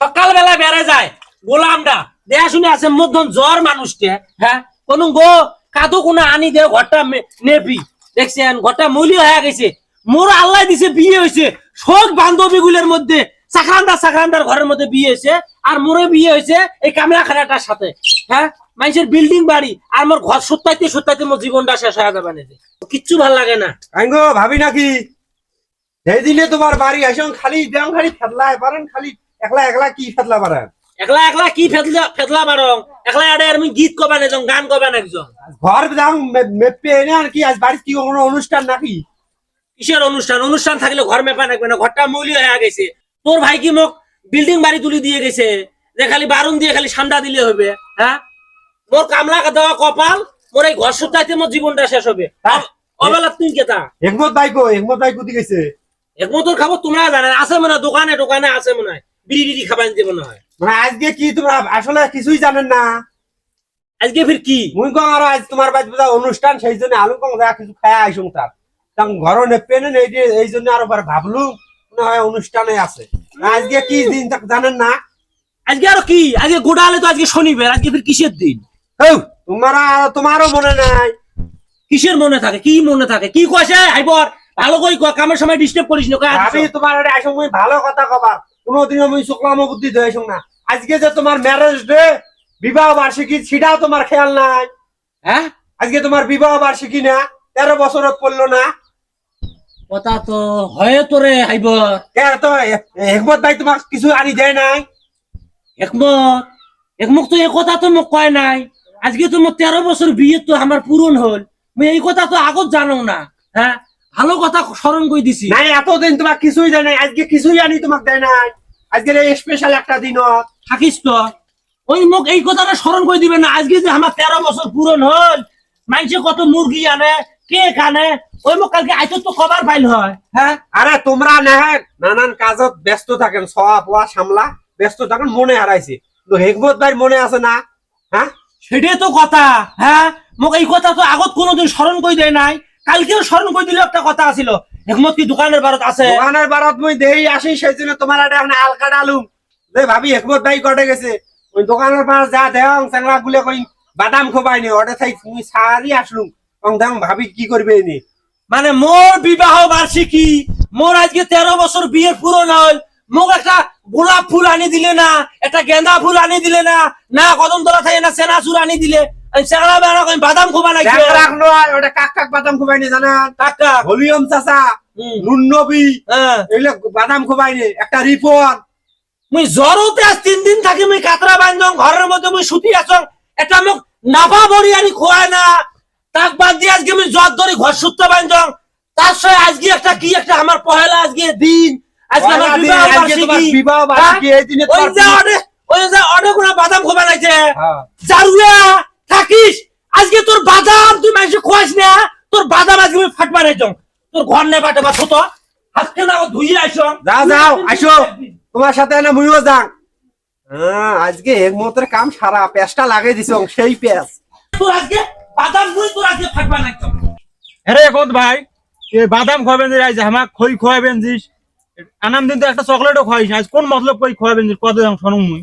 সকালবেলা বেড়ে যায়। গোলামটা দেয়া শুনে আছে মধ্যন জ্বর মানুষকে হ্যাঁ? কোন গো, কাদু কোনো আনি দে, ঘরটা নেপি দেখছেন, ঘরটা মূল্য হয়ে গেছে। মোর আল্লাহ দিছে, বিয়ে হয়েছে। সব বান্ধবী গুলোর মধ্যে, সাকরান্দার সাকরান্দার ঘরের মধ্যে বিয়ে হয়েছে। আর মোরে বিয়ে হয়েছে এই কামরা খানাটার সাথে হ্যাঁ? মানুষের বিল্ডিং বাড়ি, আর মোর ঘর সত্যাইতে সত্যাইতে মোর জীবনটা শেষ হয়ে যাবে না কিচ্ছু ভালো লাগে না। আঙ্গো ভাবি নাকি? সেই দিনে তোমার বাড়ি আসুন, খালি দেও খালি ফেদলা পারেন খালি। একলা একলা কি ফেদলা পারেন একলা একলা কি ফেদলা ফেদলা বারং একলা আরে আমি গীত কবেন একজন গান কবেন একজন। ঘর দাম মেপে এনে আর কি আজ বাড়িতে কি কোনো অনুষ্ঠান নাকি? কিসের অনুষ্ঠান? অনুষ্ঠান থাকলে ঘর মেপা রাখবে না ঘরটা মৌলি হয়ে গেছে। তোর ভাই কি মোক বিল্ডিং বাড়ি তুলি দিয়ে গেছে? যে খালি বারুন দিয়ে খালি সান্ডা দিলে হবে হ্যাঁ? মোর কামলা দেওয়া কপাল মোর এই ঘর সুতাইতে মোর জীবনটা শেষ হবে। হ্যাঁ। অবেলা তুই কেতা? একমত বাইকো একমত বাইক কোথায় গেছে? একমতর খাব তোমরা জানেন আছে মনে দোকানে দোকানে আছে মনে হয়। বিড়ি খাবার দিতে মনে হয়। মানে আজকে কি তোমরা আসলে কিছুই জানেন না? আজকে ফির কি? মুই কম আরও আজ তোমার বোধ অনুষ্ঠান সেই জন্য আলু কম যা কিছু খায় আইসুন তার। তখন ঘর নেপে নেন এই জন্য আরও বার ভাবলু মনে হয় অনুষ্ঠানে আছে। আজকে কি দিন তা জানেন না? আজকে আর কি? আজকে গোডালে তো আজকে শনিবার আজকে ফির কিসের দিন? হৌ তোমারা তোমারও মনে নাই। কিসের মনে থাকে? কি মনে থাকে? কি কয়েছে আইবর ভালো কই কামের সময় ডিস্টার্ব করিস না ভাবি তোমার আরে ভালো কথা কবার কোনোদিন আমি শুক্লাম বুদ্ধি ধরে না। আজকে যে তোমার ম্যারেজ ডে বিবাহ বার্ষিকী সেটাও তোমার খেয়াল নাই। হ্যাঁ? আজকে তোমার বিবাহ বার্ষিকী না তেরো বছরত পড়ল না। কথা তো হয় তো রে আইবর তো একমত ভাই তোমার কিছু আনি দেয় নাই। একমত? একমত তো এই কথা তো মোক কয় নাই। আজকে তো মোর তেরো বছর বিয়ে তো আমার পূরণ হল। এই কথা তো আগত জানো না। হ্যাঁ ভালো কথা স্মরণ করে দিছি। নাই এতদিন তোমার কিছুই দেয় নাই আজকে কিছুই আনি তোমাকে দেয় নাই। আজকে স্পেশাল একটা দিন থাকিস তো। ওই মোক এই কথাটা স্মরণ করে দিবে না আজকে যে আমার তেরো বছর পূরণ হল মানুষে কত মুরগি আনে কেক আনে ওই মোক কালকে আইতো তো খবর পাইল হয় হ্যাঁ? আরে তোমরা নেহে নানান কাজত ব্যস্ত থাকেন সওয়া পোয়া সামলা ব্যস্ত থাকেন মনে হারাইছে তো হেকমত ভাই মনে আছে না হ্যাঁ সেটাই তো কথা হ্যাঁ মোক এই কথা তো আগত কোনোদিন স্মরণ করে দেয় নাই। কালকেও স্মরণ করে দিলে একটা কথা আছিল। একমত কি দোকানের বারত আছে? দোকানের বারত মই দেই আসি সেই জন্য তোমার একটা এখন আলকা ডালুম যে ভাবি হেকমত ভাই কটে গেছে। ওই দোকানের পাশ যা দেওয়াং চাংলা গুলে কই বাদাম খোবাইনি ওটা থাই তুমি সারি আসলুম তখন দেখ ভাবি কি করবে নি মানে মোর বিবাহ বার্ষিকী মোর আজকে তেরো বছর বিয়ের পূরণ হল। মোক একটা গোলাপ ফুল আনি দিলে না একটা গেন্দা ফুল আনি দিলে না না কদম তলা থাকে না সেনাচুর আনি দিলে। আমি সেনা বেড়া কই বাদাম খোবা নাকি? দেখ রাখল ওটা কাক কাক বাদাম খোবাইনি জানা কাকা হলিয়ম চাচা নুন নবী হ্যাঁ। এগুলো বাদাম খোবাইনি একটা রিপন। মুই জ্বরতে আজ তিন দিন থাকি মুই কাতরা বান্ধং ঘরের মধ্যে মুই আছং। এটা মোক নাফা বড়ি আনি খোয়ায় না। তাক বাদ দিয়ে আজকে মুই জ্বর ধরে ঘর সুত্র বান্ধং তার সঙ্গে আজকে একটা কি একটা আমার পহেলা আজকে দিন। আজকে আমার বিবাহ বার্ষিকী। বিবাহ বার্ষিকী, এই দিনে ওই যে অনেক ওই যে বাদাম খোবা লাগছে হ্যাঁ। জারুয়া। থাকিস? আজকে তোর বাদাম তুই মানুষ খোয়াস না তোর বাদাম আজকে আমি ফাটবা নাই তোর ঘর নে বাটে বা ছোট হাতকে না ধুইয়ে আসো যাও যাও আসো তোমার সাথে এনে মুইও যাং হ্যাঁ আজকে একমতের কাম সারা পেঁচটা লাগিয়ে দিছ সেই পেঁচ তোর আজকে বাদাম মুই তোর আজকে ফাটবা নাই আরে কোন ভাই এ বাদাম খাবেন যে আজ আমাক খই খাওয়াবেন জিস আনাম দিন তো একটা চকলেটও খাওয়াইস আজ কোন মতলব কই খাওয়াবেন জিস কত দাম শোনো মুই।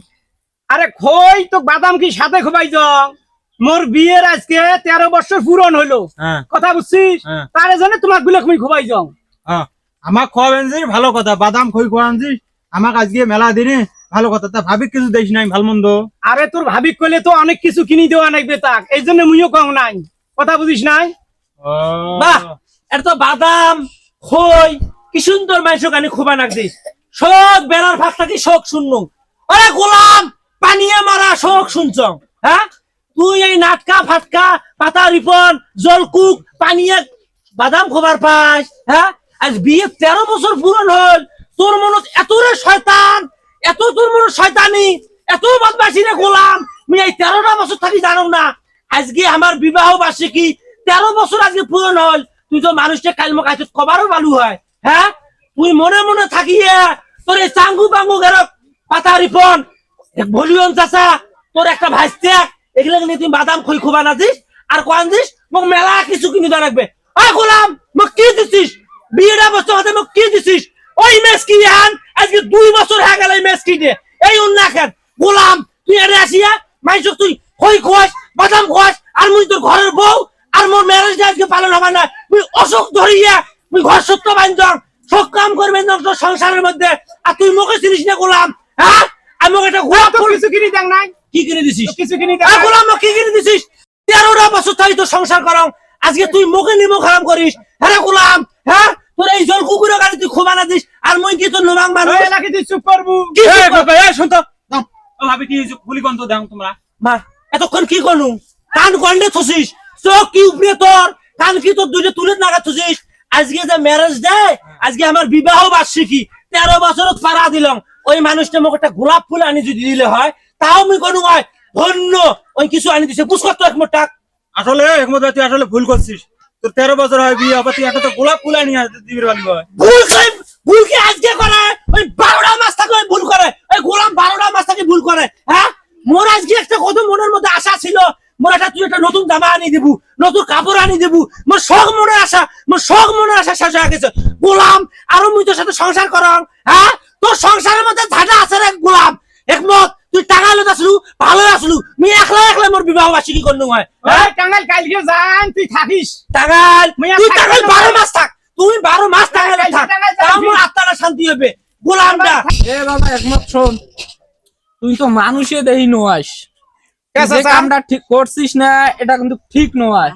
আরে খই তো বাদাম কি সাথে খোবাই যাও মোর বিয়ের আজকে তেরো বছর পূরণ হইল। হ্যাঁ। কথা বুঝছিস? হ্যাঁ। তার জন্য তোমারগুলো তুমি খোবাই যাও। হ্যাঁ আমাক খাওয়াবেন যে ভালো কথা বাদাম খই খাওয়ান জিস আমাক আজকে মেলা দিনে ভালো কথা তা ভাবি কিছু দেখিস নাই ভালো মন্দ আরে তোর ভাবি কইলে তো অনেক কিছু কিনি দেওয়া নাকবে তাক এই জন্য মুইও কম নাই। কথা বুঝিস নাই? বাহ এটা তো বাদাম খই কি সুন্দর মাংস কানি খুবা নাক দিস। শোক বেড়ার ফাঁক থাকি শোক শূন্য আরে গোলাম পানিয়ে মারা শোক শুনছ হ্যাঁ? তুই এই নাটকা ফাটকা, পাতা রিপন, জলকুক, পানিয়ে বাদাম খোবার পাস হ্যাঁ? আজ বিয়ে তেরো বছর পূরণ হল, তোর মনত এত রে শয়তান, এত তোর মনত শয়তানি, এত বদমাসি রে গোলাম মুই এই তেরোটা বছর থাকি জানো না। আজকে আমার বিবাহ বার্ষিকী তেরো বছর আজকে পূরণ হল, তুই তো মানুষকে কাল মোক আইতে কবারও বালু হয় হ্যাঁ? তুই মনে মনে থাকিয়ে তোর এই চাঙ্গু বাঙ্গু গেরক পাতা রিপন ভলিউম চাচা, তোর একটা ভাইস্তে এগুলো নিয়ে তুই বাদাম খই খোবা না দিস আর কোয়ান দিস মোক মেলা কিছু কিনে দেওয়া লাগবে। ওই গোলাম মোক কি দিছিস? বিয়েটা বছর হাতে মোক কি দিছিস? ওই মেস কি আন আজকে দুই বছর হয়ে গেল এই মেস কিনে এই অন্য গোলাম তুই এনে আসিয়া মাইসক তুই হই খোয়াস বাদাম খোয়াস আর মুই তোর ঘরের বউ আর মোর ম্যারেজ আজকে পালন হবে না। তুই অসুখ ধরিয়া তুই ঘর সত্য বান্ধব সব কাম করবেন না তোর সংসারের মধ্যে। আর তুই মোকে চিনিস না গোলাম হ্যাঁ? আমি একটা গোলাপ কিছু কিনে দেখ নাই? কি কিনে দিছিস? কিছু কিনে। গোলাম কি কিনে দিছিস? তেরোটা বছর তাই তো সংসার আজকে তুই মুখে নিমো খারাপ করিস। হ্যাঁ গোলাম? হ্যাঁ? তোর এই জল কুকুরের গাড়ি তুই খোবা না দিস আর মুই কি তোর নোমাং মানুষ? ওই তুই চুপ করবু। কি শুন তো। ভাবি কি হয়েছে? গুলি কন্ত দাও তোমরা। মা এতক্ষণ কি করলু কান কন্ডে থসিস। চোখ কি উপরে তোর? কান কি তোর দুইটা তুলে নাগা থসিস? আজকে যে ম্যারেজ আজকে আমার বিবাহ বার্ষিকী তেরো বছর পাড়া দিলাম ওই মানুষটা মোক একটা গোলাপ ফুল আনি যদি দিলে হয় তাও আমি কোনো হয় ধন্য। ওই কিছু আনি দিছে। বুঝ করতো এক মোট টাক। আসলে একমত তুই আসলে ভুল করছিস। তোর তেরো বছর হয় বিয়ে হবে তুই একটা তো গোলাপ ফুল আনি দিবি বানি ভাই ভুল ভুল কি আজকে করে? ওই বারোটা মাস থাকে ওই ভুল করে। ওই গোলাম বারোটা মাস থাকে ভুল করে হ্যাঁ? মোর আজকে একটা কত মনের মধ্যে আশা ছিল। মোর একটা তুই একটা নতুন জামা আনি দিবু নতুন কাপড় আনি দিবু। মোর শখ মনে আশা মোর শখ মনে আশা শেষ হয়ে গেছে। গোলাম আরও মুই তোর সাথে সংসার করং হ্যাঁ? তোর সংসারের মধ্যে ঝাঁটা আছে রে গোলাম একমত তুই টাকা লত আসলু ভালো আসলু মুই একলা একলা মোর বিবাহ বার্ষিকী করলু হয়? হ্যাঁ? ওই টাঙ্গাইল কালকে যান তুই থাকিস। আর তুই না। বারো মাস থাক। তুই বারো মাস টাকালে থাক। টাকাল তাও যাবি। মোর আত্মাটা শান্তি হবে। গোলামটা এ বাবা একমত শোন। তুই তো মানুষে দেহি নোয়াস। কামটা ঠিক করছিস না এটা কিন্তু ঠিক নয়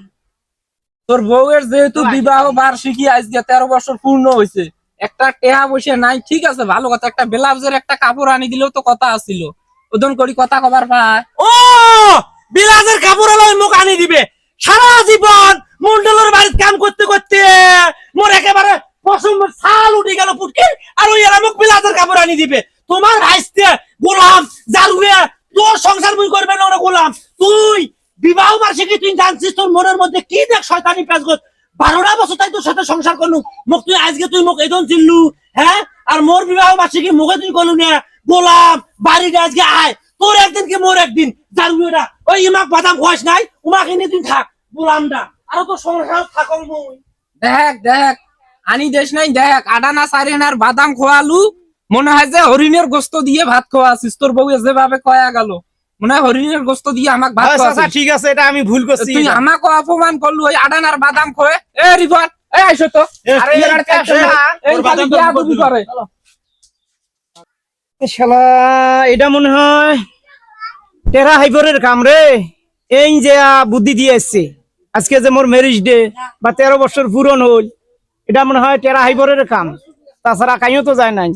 তোর বউয়ের যেহেতু বিবাহ বার্ষিকী আজকে তেরো বছর পূর্ণ হয়েছে একটা টেহা বসে নাই ঠিক আছে ভালো কথা। একটা ব্লাউজের একটা কাপড় আনি দিলেও তো কথা আসছিল ওদন করি কথা কবার পায়। ও! বিলাসের কাপড় লই মুখ আনি দিবে। সারা জীবন মন্ডলের বাড়িতে কাম করতে করতে মোর একেবারে পশম ছাল উঠে গেল পুটকে, আর ওই এরা মুখ কাপড় আনি দিবে। তোমার ভাইস্তে গোলাম তোর সংসার করবে না গোলাম, তুই বিবাহ বার্ষিকী তুই জানছিস তোর মনের মধ্যে কি দেখ শয়তানি পেঁচ গোছ বারোটা বছর তাই তোর সাথে সংসার করলু মোক তুই আজকে তুই মোক এদন চিনলু হ্যাঁ? আর মোর বিবাহ বার্ষিকী মুখে তুই করলু না। গোলাম বাড়িতে আজকে আয়। তোর একদিন কি মোর একদিন? জারুয়েরা ওই ইমাক বাদাম খোয়াস নাই উমাক এনে তুই থাক আর তোর সংসার মুই দেখ দেখ আনি দেশ নাই দেখ আডানা সারেনার বাদাম খোয়ালু মনে হয় যে হরিণের গোস্ত দিয়ে ভাত খাওয়াছিস তোর বউ যেভাবে কয়া গেল। মনে হয় হরিণের গোস্ত দিয়ে আমাক ভাত আচ্ছা, আচ্ছা, খাওয়াছিস ঠিক আছে এটা আমি ভুল করছি তুই আমাকে অপমান করলু ওই আডানার বাদাম খোয়ে এ রিভার এ আইসো তো। আরে এই এই আর কাছে কাছে এই বাদাম তো করে শালা এটা মনে হয় টেরা হাইফরের কাম রে। এই যে বুদ্ধি দিয়ে এসছে। আজকে যে মোর ম্যারিজ ডে বা তেরো বছর পূরণ হল, এটা মনে হয় টেরা হাইফরের কাম। তাছাড়া কাইও তো যায় নাই।